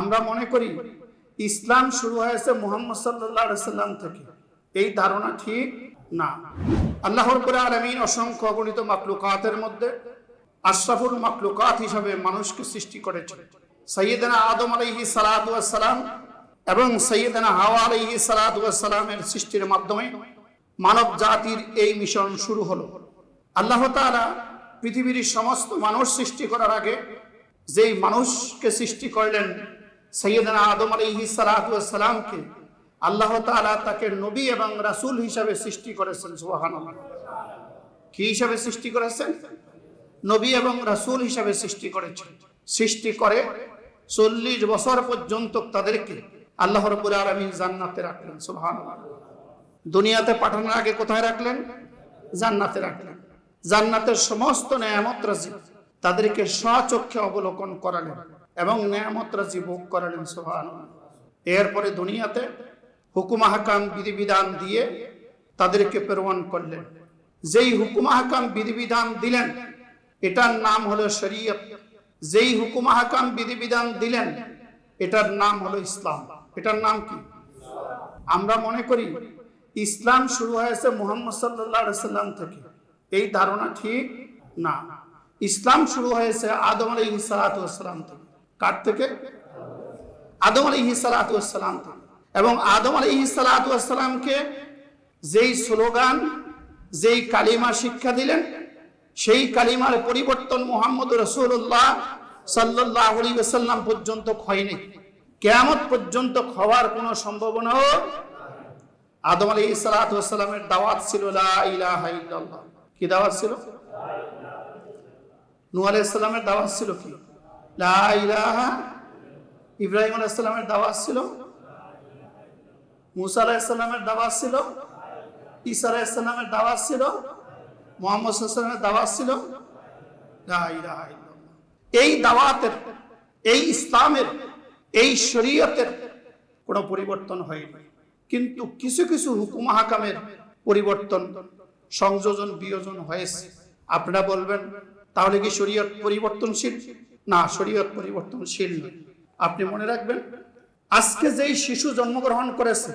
আমরা মনে করি ইসলাম শুরু হয়েছে মুহাম্মদ সাল্লাম থেকে। এই ধারণা ঠিক না। আল্লাহর করে আলমিন অসংখ্য অগণিত মাকলুকাতের মধ্যে আশরাফুল মাকলুকাত হিসাবে মানুষকে সৃষ্টি করেছে সৈয়দনা আদম আলহি সালাম এবং সৈয়দনা হাওয়া আলহি সালামের সৃষ্টির মাধ্যমে মানব জাতির এই মিশন শুরু হলো। আল্লাহ তাআলা পৃথিবীর সমস্ত মানুষ সৃষ্টি করার আগে যেই মানুষকে সৃষ্টি করলেন সৈয়দনা আদম সালামকে আল্লাহ তাআলা তাকে নবী এবং রাসূল হিসাবে সৃষ্টি করেছেন, সুবহানাল্লাহ। কি হিসাবে সৃষ্টি করেছেন? নবী এবং রাসূল হিসাবে সৃষ্টি করেছেন। সৃষ্টি করে চল্লিশ বছর পর্যন্ত তাদেরকে আল্লাহ রব্বুল আলামিন জান্নাতে রাখলেন, সুবহানাল্লাহ। দুনিয়াতে পাঠানোর আগে কোথায় রাখলেন? জান্নাতে রাখলেন। জান্নাতের সমস্ত নেয়ামত রাজি তাদেরকে স্বচক্ষে অবলোকন করালেন। এবং নেয়ামত রাজি ভোগ করালেন, সুবহানাল্লাহ। এরপরে দুনিয়াতে হুকুম হাকাম বিধিবিধান দিয়ে তাদেরকে প্রেরণ করলেন। যেই হুকুম হাকাম বিধিবিধান দিলেন, এটার নাম হলো শরীয়ত। যেই হুকুম হাকাম বিধিবিধান দিলেন, এটার নাম হলো ইসলাম। এটার নাম কি? আমরা মনে করি, ইসলাম শুরু হয়েছে মুহাম্মদ সাল্লাম থেকে। এই ধারণা ঠিক না। ইসলাম শুরু হয়েছে আদম আলী সালাতাম থেকে। কার থেকে? আদম আলী সালাতাম এবং আদম আলী সালাতামকে যেই স্লোগান, যেই কালিমা শিক্ষা দিলেন, সেই কালিমার পরিবর্তন মোহাম্মদ রসুল্লাহ সাল্লাহ সাল্লাম পর্যন্ত হয়নি। কেয়ামত পর্যন্ত খাওয়ার কোনো সম্ভাবনাও আদম আলী সালাতামের দাওয়াত ছিল কি দাওয়াত ছিল? আলাইহিসসালামের দাওয়াত ছিল কি? ইব্রাহিম আলাইহিসসালামের দাওয়াত ছিল? মুসা আলাইহিসসালামের দাওয়াত ছিল? ঈসা আলাইহিসসালামের দাওয়াত ছিল? মোহাম্মদ সাল্লামের দাওয়াত ছিল? এই দাওয়াতের, এই ইসলামের, এই শরীয়তের কোনো পরিবর্তন হয়নি। কিন্তু কিছু কিছু হুকুম হাকামের পরিবর্তন, সংযোজন, বিয়োজন হয়েছে। আপনারা বলবেন, তাহলে কি শরীয়ত পরিবর্তনশীল? না, শরীয়ত পরিবর্তনশীল নয়। আপনি মনে রাখবেন, আজকে যেই শিশু জন্মগ্রহণ করেছে,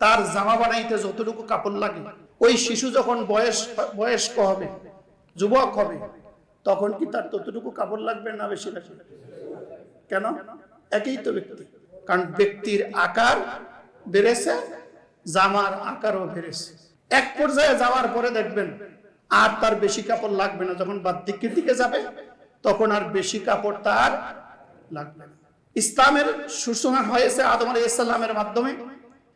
তার জামা বানাইতে যতটুকু কাপড় লাগে, ওই শিশু যখন বয়স, বয়স্ক হবে, যুবক হবে, তখন কি তার ততটুকু কাপড় লাগবে না বেশি লাগবে? কেন? একই তো ব্যক্তি। কারণ ব্যক্তির আকার বেড়েছে, জামার আকারও বেড়েছে। এক পর্যায়ে যাওয়ার পরে দেখবেন, আর তার বেশি কাপড় লাগবে না, যখন বার্ধক্যের দিকে যাবে তখন আর বেশি কাপড় তার লাগবে ইসলামের সুসংহার হয়েছে আদম আলী ইসলামের মাধ্যমে।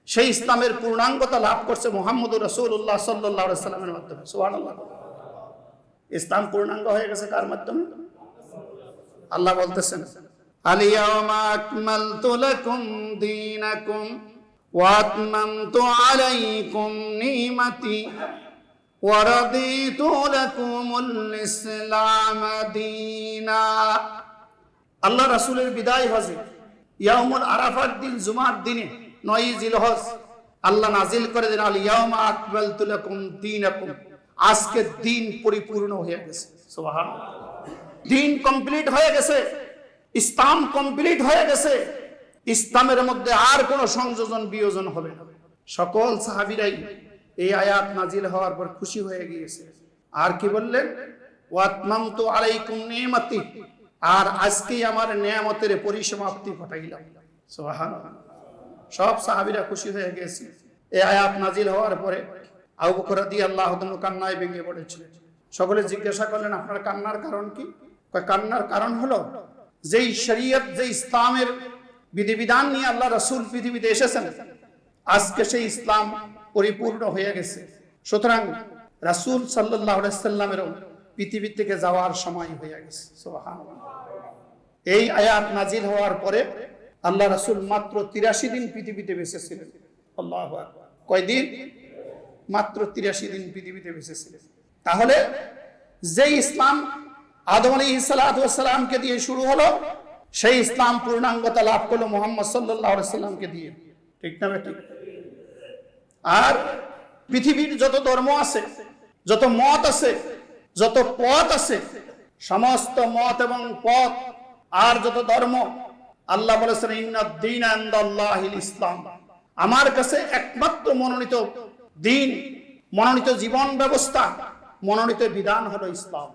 সেই ইসলামের পূর্ণাঙ্গতা লাভ করছে মোহাম্মদ রসুল্লাহ সাল্লামের মাধ্যমে। সোহান ইসলাম পূর্ণাঙ্গ হয়ে গেছে কার মাধ্যমে? আল্লাহ বলতেছেন আলিয়ামা আকমাল তুলাকুম আলাইকুম ورضيت لكم الإسلام دينا আল্লাহ রাসূলের বিদায় হজে ইয়াউমুল আরাফার দিন জুমার দিনে নয় জিলহজ আল্লাহ নাজিল করে দেন আল ইয়াউমা আকমালতু লাকুম দীনাকুম আজকে দিন পরিপূর্ণ হয়ে গেছে সুবহানাল্লাহ দিন কমপ্লিট হয়ে গেছে ইসলাম কমপ্লিট হয়ে গেছে ইসলামের মধ্যে আর কোনো সংযোজন বিয়োজন হবে না সকল সাহাবিরাই এই আয়াত নাজিল হওয়ার পর খুশি হয়ে গিয়েছে। আর কি বললেন? ওয়াতমাম তো আলাইকুম নিয়ামতি আর আজকেই আমার নিয়ামতের পরিসমাপ্তি ঘটাইলাম। সুবহানাল্লাহ। সব সাহাবিরা খুশি হয়ে গেছে। এই আয়াত নাজিল হওয়ার পরে আবু বকর রাদিয়াল্লাহু তাআলা কান্নায় ভেঙে পড়েছিলেন সকলে জিজ্ঞাসা করলেন, আপনার কান্নার কারণ কি? কান্নার কারণ হলো যেই শরীয়ত যে ইসলামের বিধিবিধান নিয়ে আল্লাহ রসুল পৃথিবীতে এসেছেন, আজকে সেই ইসলাম পরিপূর্ণ হয়ে গেছে। সুতরাং রাসুল সাল্লাহ পৃথিবী থেকে যাওয়ার সময় হয়ে গেছে। এই আয়াত নাজিল হওয়ার পরে আল্লাহ রাসুল মাত্র তিরাশি দিন পৃথিবীতে বেঁচেছিলেন। আল্লাহ কয়দিন? মাত্র তিরাশি দিন পৃথিবীতে বেঁচেছিলেন। তাহলে যে ইসলাম আদম আলী সালামকে দিয়ে শুরু হলো, সেই ইসলাম পূর্ণাঙ্গতা লাভ করল মোহাম্মদ সাল্লাহ সাল্লামকে দিয়ে। ঠিক না ঠিক। আর পৃথিবীর যত ধর্ম আছে, যত মত আছে, যত পথ আছে, সমস্ত মত এবং পথ আর যত ধর্ম, আল্লাহ বলেছেন ইসলাম। আমার কাছে একমাত্র মনোনীত দিন মনোনীত জীবন ব্যবস্থা, মনোনীত বিধান হলো ইসলাম।